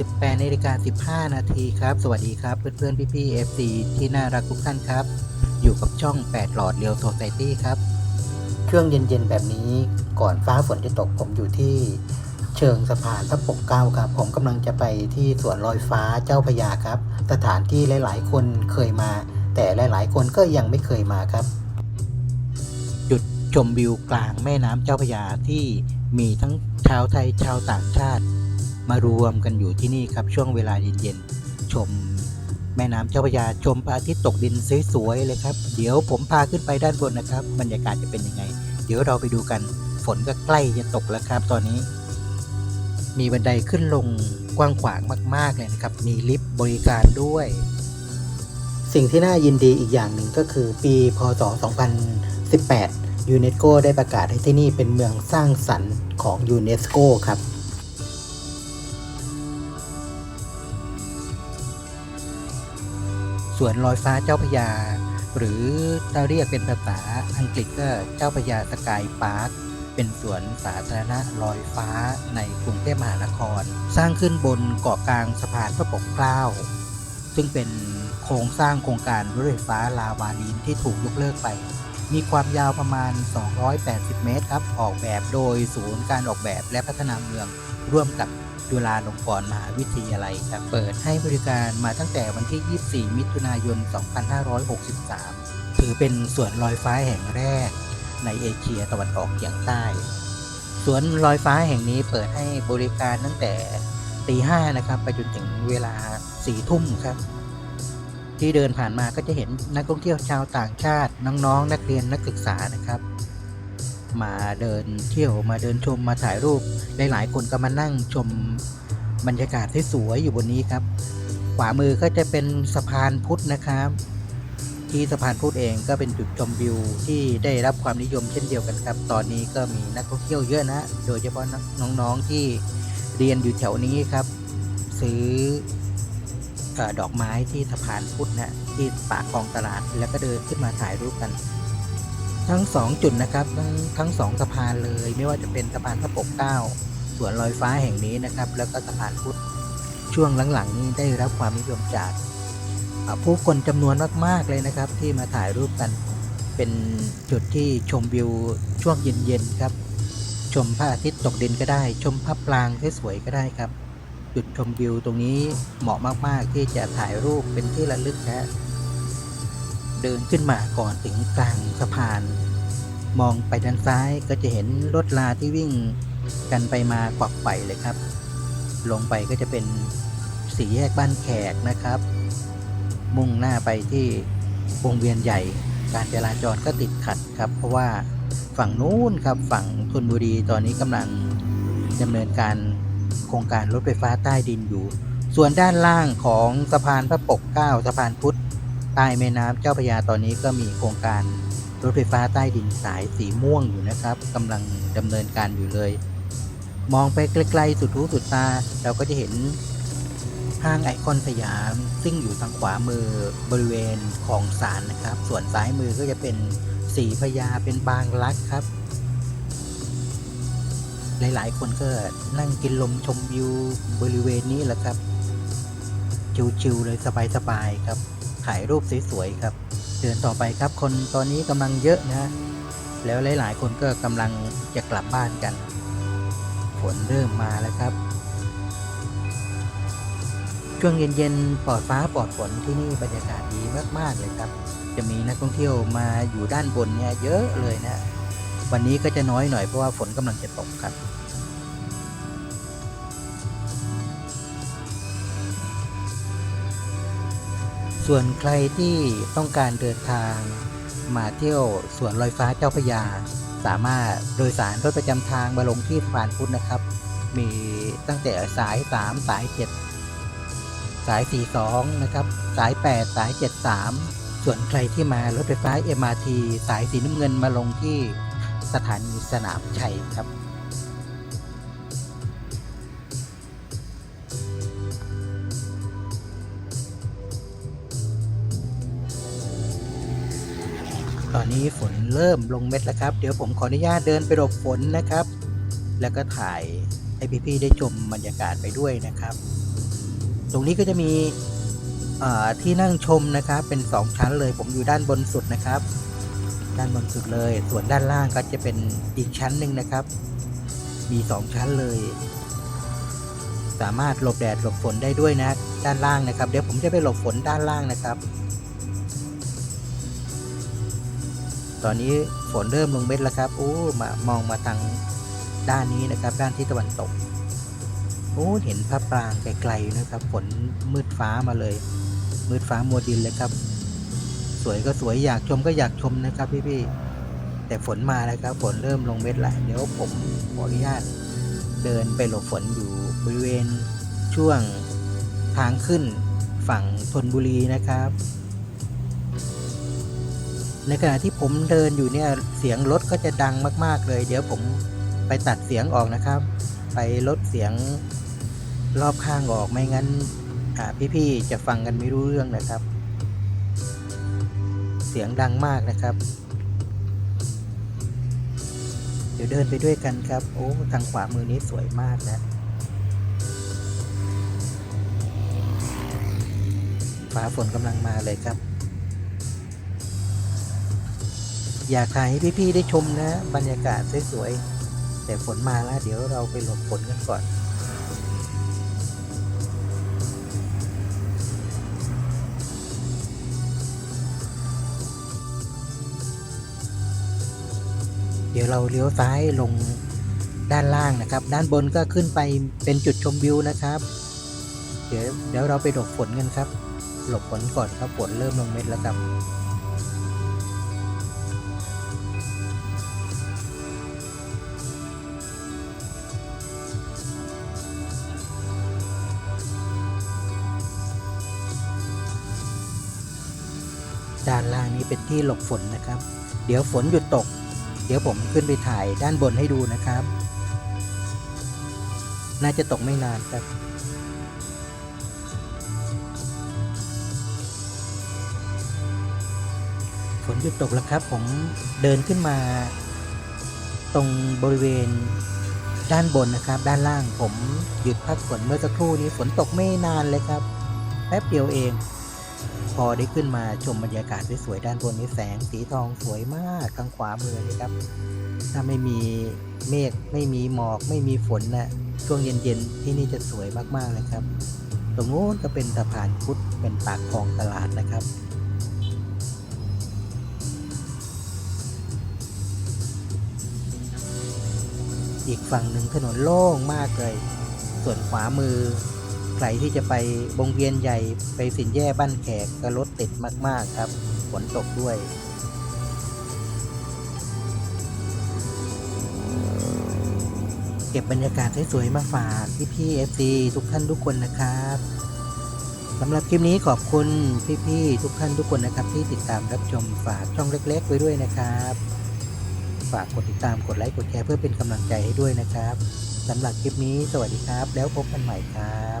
18นาฬิกา15 นาทีครับ สวัสดีครับ เพื่อนๆ พี่ๆ FC ที่น่ารักทุกท่านครับ อยู่กับช่อง 8 หลอดเรียวโซไซตี้ครับ ช่วงเย็นๆ แบบนี้ก่อนฟ้าฝนจะตกผมอยู่ที่เชิงสะพานพระปกเกล้าครับ ผมกำลังจะไปที่สวนลอยฟ้าเจ้าพยาครับ สถานที่หลาย ๆ คนเคยมา แต่หลาย ๆ คนก็ยังไม่เคยมาครับ จุดชมวิวกลางแม่น้ำเจ้าพยาที่มีทั้งชาวไทยชาวต่างชาติ มารวมกันอยู่ที่นี่ครับช่วงเวลาเย็นๆชมแม่น้ำเจ้าพระยาชมพระอาทิตย์ตกดินสวยๆเลยครับ เดี๋ยวผมพาขึ้นไปด้านบนนะครับ บรรยากาศจะเป็นยังไง เดี๋ยวเราไปดูกัน ฝนก็ใกล้จะตกแล้วครับ ตอนนี้ มีบันไดขึ้นลงกว้างขวางมาก ๆ เลยนะครับ มีลิฟต์บริการด้วย สิ่งที่น่ายินดีอีกอย่างหนึ่งก็คือปีพศ 2018 ยูเนสโกได้ประกาศให้ที่นี่เป็นเมืองสร้างสรรค์ของยูเนสโกครับ สวนลอยฟ้าเจ้าพยา หรือถ้าเรียกเป็นภาษาอังกฤษก็เจ้าพยาสกายพาร์คเป็นสวนสาธารณะลอยฟ้าในกรุงเทพมหานคร สร้างขึ้นบนเกาะกลางสะพานพระปกเกล้า ซึ่งเป็นโครงสร้างโครงการรถไฟฟ้าลาวาลีนที่ถูกยกเลิกไป มีความยาวประมาณ 280 เมตรครับ ออกแบบโดยศูนย์การออกแบบและพัฒนาเมือง ร่วมกับจุฬาลงกรณ์มหาวิทยาลัยครับเปิดให้บริการมาตั้งแต่วันที่ 24 มิถุนายน 2563 ถือเป็นสวนลอยฟ้าแห่งแรก ในเอเชียตะวันออกเฉียงใต้ สวนลอยฟ้าแห่งนี้เปิดให้บริการตั้งแต่ตีห้านะครับ ไปจนถึงเวลาสี่ทุ่มครับ ที่เดินผ่านมาก็จะเห็นนักท่องเที่ยวชาวต่างชาติน้องๆนักเรียนนักศึกษานะครับ มาเดินเที่ยวมาเดินชมมาถ่ายรูปหลายๆคนก็มานั่งชมบรรยากาศที่สวยอยู่บนนี้ครับ ขวามือก็จะเป็นสะพานพุทธนะครับ ที่สะพานพุทธเองก็เป็นจุดชมวิวที่ได้รับความนิยมเช่นเดียวกันครับ ตอนนี้ก็มีนักท่องเที่ยวเยอะนะโดยเฉพาะน้องๆที่เรียนอยู่แถวนี้ครับ ซื้อ ดอกไม้ที่สะพานพุทธนะที่ปากคลองตลาดแล้วก็เดินขึ้นมาถ่ายรูปกัน ทั้งสองจุดนะครับ ทั้งทั้งสองสะพานเลย ไม่ว่าจะเป็นสะพานพระปกเก้าสวนลอยฟ้าแห่งนี้นะครับ แล้วก็สะพานพุทธช่วงหลังๆนี้ได้รับความนิยมจากผู้คนจำนวนมากๆเลยนะครับ ที่มาถ่ายรูปกันเป็นจุดที่ชมวิวช่วงเย็นๆครับ ชมพระอาทิตย์ตกดินก็ได้ ชมพระปรางสวยๆก็ได้ครับ จุดชมวิวตรงนี้เหมาะมาก ๆ ที่จะถ่ายรูปเป็นที่ระลึกนะเดินขึ้นมาก่อนถึงกลางสะพาน มองไปด้านซ้ายก็จะเห็นรถลาที่วิ่งกันไปมากวักไฝ่เลยครับ ลงไปก็จะเป็นสี่แยกบ้านแขกนะครับ มุ่งหน้าไปที่วงเวียนใหญ่ การจราจรก็ติดขัดครับ เพราะว่าฝั่งนู้นครับฝั่งธนบุรีตอนนี้กำลังดำเนินการ โครงการรถไฟฟ้าใต้ดินอยู่ ส่วนด้านล่างของสะพานพระปกเกล้าสะพานพุทธใต้แม่น้ำเจ้าพระยาตอนนี้ก็มีโครงการรถไฟฟ้าใต้ดินสายสีม่วงอยู่นะครับกำลังดำเนินการอยู่เลย มองไปไกลๆสุดหูสุดตาเราก็จะเห็นห้างไอคอนสยาม ซึ่งอยู่ทางขวามือบริเวณของสารนะครับ ส่วนซ้ายมือก็จะเป็นสีพระยาเป็นบางรักครับ หลาย ๆ คนก็นั่งกินลมชมวิวบริเวณนี้แหละครับ ชิวๆเลยสบายๆครับถ่ายรูปสวยๆครับ เดินต่อไปครับคนตอนนี้กำลังเยอะนะ แล้วหลายๆ คนก็กำลังจะกลับบ้านกันฝนเริ่มมาแล้วครับ ช่วงเย็นๆปลอดฟ้าปลอดฝนที่นี่บรรยากาศดีมากๆเลยครับ จะมีนักท่องเที่ยวมาอยู่ด้านบนเนี่ยเยอะเลยนะ วันนี้ก็จะน้อยหน่อยเพราะว่าฝนกำลังจะตกครับ ส่วนใครที่ต้องการเดินทางมาเที่ยวสวนลอยฟ้าเจ้าพยา สามารถโดยสารรถประจำทางมาลงที่สะพานพุทธนะครับ มีตั้งแต่สาย 3 สาย 7 สาย 42 นะครับ สาย 8 สาย 73 ส่วนใครที่มารถไฟฟ้า MRT สายสีน้ำเงินมาลงที่สถานีสนามชัยครับ ตอนนี้ฝนเริ่มลงเม็ดแล้วครับ เดี๋ยวผมขออนุญาตเดินไปหลบฝนนะครับ แล้วก็ถ่ายให้พี่ๆได้ชมบรรยากาศไปด้วยนะครับ ตรงนี้ก็จะมีที่นั่งชมนะครับ เป็น 2 ชั้นเลย ผมอยู่ด้านบนสุดนะครับ ด้านบนสุดเลย ส่วนด้านล่างก็จะเป็นอีกชั้นหนึ่งนะครับ มี 2 ชั้นเลย สามารถหลบแดดหลบฝนได้ด้วยนะ ด้านล่างนะครับ เดี๋ยวผมจะไปหลบฝนด้านล่างนะครับ ตอนนี้ฝนเริ่มลงเม็ดแล้วครับ โอ้ มามองมาทางด้านนี้นะครับ ด้านที่ตะวันตก โอ้ เห็นพระปรางไกลๆนะครับ ฝนมืดฟ้ามาเลย มืดฟ้ามัวดินเลยครับ สวยก็สวยอยากชมก็อยากชมนะครับพี่ๆ แต่ฝนมาแล้วครับ ฝนเริ่มลงเม็ดแล้วเดี๋ยวผมขออนุญาตเดินไปหลบฝนอยู่บริเวณช่วงทางขึ้นฝั่งธนบุรีนะครับ ในขณะที่ผมเดินอยู่เนี่ยเสียงรถก็จะดังมาก ๆ เลย เดี๋ยวผมไปตัดเสียงออกนะครับ ไปลดเสียงรอบข้างออกไม่งั้นพี่ๆจะฟังกันไม่รู้เรื่องนะครับ เสียงดังมากนะครับ เดี๋ยวเดินไปด้วยกันครับ โอ้ทางขวามือนี้สวยมากนะฟ้าฝนกำลังมาเลยครับ อยากถ่ายให้พี่ๆได้ชมนะ บรรยากาศสวยๆแต่ฝนมาแล้ว เดี๋ยวเราไปหลบฝนกันก่อนเดี๋ยวเราเลี้ยวซ้ายลงด้านล่างนะครับ ด้านบนก็ขึ้นไปเป็นจุดชมวิวนะครับ เดี๋ยวเดี๋ยวเราไปหลบฝนกันครับ หลบฝนก่อนครับฝนเริ่มลงเม็ดแล้วครับ ด้านล่างนี้เป็นที่หลบฝนนะครับ เดี๋ยวฝนหยุดตก เดี๋ยวผมขึ้นไปถ่ายด้านบนให้ดูนะครับ น่าจะตกไม่นานครับฝนหยุดตกแล้วครับ ผมเดินขึ้นมา ตรงบริเวณด้านบนนะครับ ด้านล่างผมหยุดพักฝนเมื่อสักครู่นี้ฝนตกไม่นานเลยครับ แป๊บเดียวเอง พอได้ขึ้นมาชมบรรยากาศสวยๆด้านบนนี้แสงสีทองสวยมากทางขวามือเลยครับ ถ้าไม่มีเมฆไม่มีหมอกไม่มีฝนนะ่ะช่วงเย็นๆที่นี่จะสวยมากๆเลยครับ ตรงโน้นก็เป็นสะพานพุทธเป็นปากคลองตลาดนะครับอีกฝั่งหนึ่งถนนโล่งมากเลย ส่วนขวามือ ใครที่จะไปวงเวียนใหญ่ไปสินแย่บ้านแขกก็รถติดมาก ๆ ครับฝนตกด้วย เก็บบรรยากาศสวยๆมาฝากพี่ๆ FC ทุกท่านทุกคนนะครับสำหรับคลิปนี้ขอบคุณพี่ๆทุกท่านทุกคนนะครับ ที่ติดตามรับชมฝากช่องเล็ก ๆ ไว้ด้วยนะครับ ฝากกดติดตามกดไลค์กดแชร์เพื่อเป็นกำลังใจให้ด้วยนะครับสำหรับคลิปนี้สวัสดีครับ แล้วพบกันใหม่ครับ